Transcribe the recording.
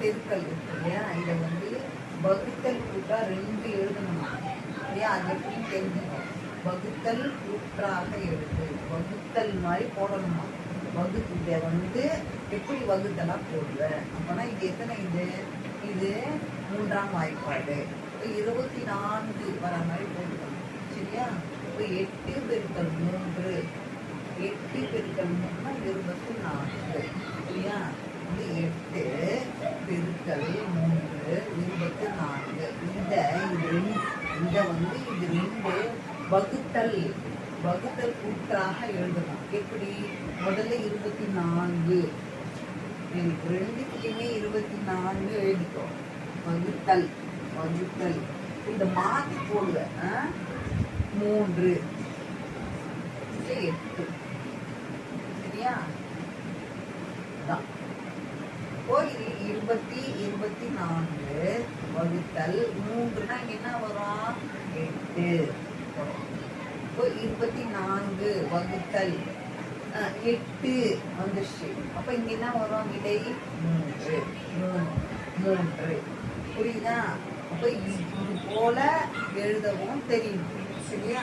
பெருக்கல் இருக்கு இல்லையா? இதில் வந்து வகுத்தல் கூட்டா ரெண்டு எழுதணுமா? இல்லையா? அது எப்படி தெரிஞ்சுக்கணும்? வகுத்தல் கூற்றாக எழுது வகுத்தல் மாதிரி போடணுமா? வகு இதை வந்து எப்படி வகுத்தலாக போடுவேன் அப்போனா இது எத்தனை இது? இது மூன்றாம் வாய்ப்பாடு. இப்போ இருபத்தி நான்கு வர மாதிரி போட்டுக்கணும். சரியா? இப்போ எட்டு பெருக்கல் மூன்று எட்டு பெருக்கல் மூணுனா இருபத்தி நான்கு சரியா இது எட்டு பெருக்கல் மூன்று இருபத்தி நான்கு இந்த இது ரெண்டு இதை வந்து இது ரெண்டு வகுத்தல் வகுத்தல் கூட்டாக எழுதணும் எப்படி? முதல்ல இருபத்தி நான்கு எனக்கு ரெண்டுத்துலையுமே இருபத்தி நான்கு எழுதிக்கோ. வகுத்தல் வகுத்தல். இதை மாற்றி போடுவேன் மூன்று. எட்டு. சரியா? இதான். இருபத்தி இருபத்தி நான்கு வகுத்தல். மூன்றுனா என்ன வரும்? எட்டு. இப்போ இருபத்தி நான்கு வகுத்தல் எட்டு வந்துருச்சு அப்ப இங்க என்ன வரும் விடை? மூன்று. மூணு மூன்று. புரியுதா? அப்ப இது போல எழுதவும் தெரியும். சரியா?